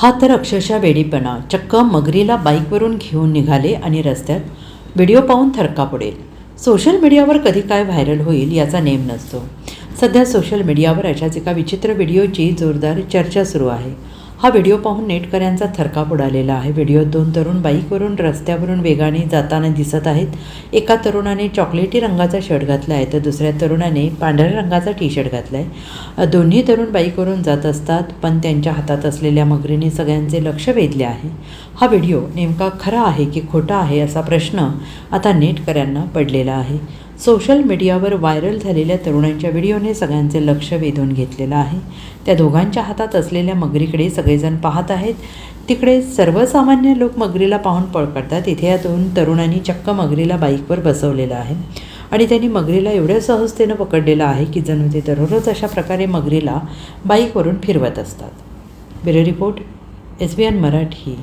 हा तर अक्षरशः वेडीपणा. चक्क मगरीला बाईकवरून घेऊन निघाले आणि रस्त्यात व्हिडिओ पाहून थरका पडेल सोशल मीडियावर कधी काय व्हायरल होईल याचा नेम नसतो. सध्या सोशल मीडियावर अशाच एका विचित्र व्हिडिओची जोरदार चर्चा सुरू आहे. हा व्हिडिओ पाहून नेटकऱ्यांचा थरकाप उडालेला आहे. व्हिडिओत दोन तरुण बाईकवरून रस्त्यावरून वेगाने जाताना दिसत आहेत. एका तरुणाने चॉकलेटी रंगाचा शर्ट घातला आहे तर दुसऱ्या तरुणाने पांढऱ्या रंगाचा टी शर्ट घातला आहे दोन्ही तरुण बाईकवरून जात असतात पण त्यांच्या हातात असलेल्या मगरीने सगळ्यांचे लक्ष वेधले आहे. हा व्हिडिओ नेमका खरा आहे की खोटा आहे असा प्रश्न आता नेटकऱ्यांना पडलेला आहे. सोशल मीडियावर व्हायरल झालेल्या तरुणांच्या व्हिडिओने सगळ्यांचे लक्ष वेधून घेतलेलं आहे. त्या दोघांच्या हातात असलेल्या मगरीकडे सगळेजण पाहत आहेत. तिकडे सर्वसामान्य लोक मगरीला पाहून पळकडतात. इथे या दोन तरुणांनी चक्क मगरीला बाईकवर बसवलेलं आहे. आणि त्यांनी मगरीला एवढ्या सहजतेनं पकडलेलं आहे की जणू ते दररोज अशा प्रकारे मगरीला बाईकवरून फिरवत असतात. Bureau report S B N Marathi.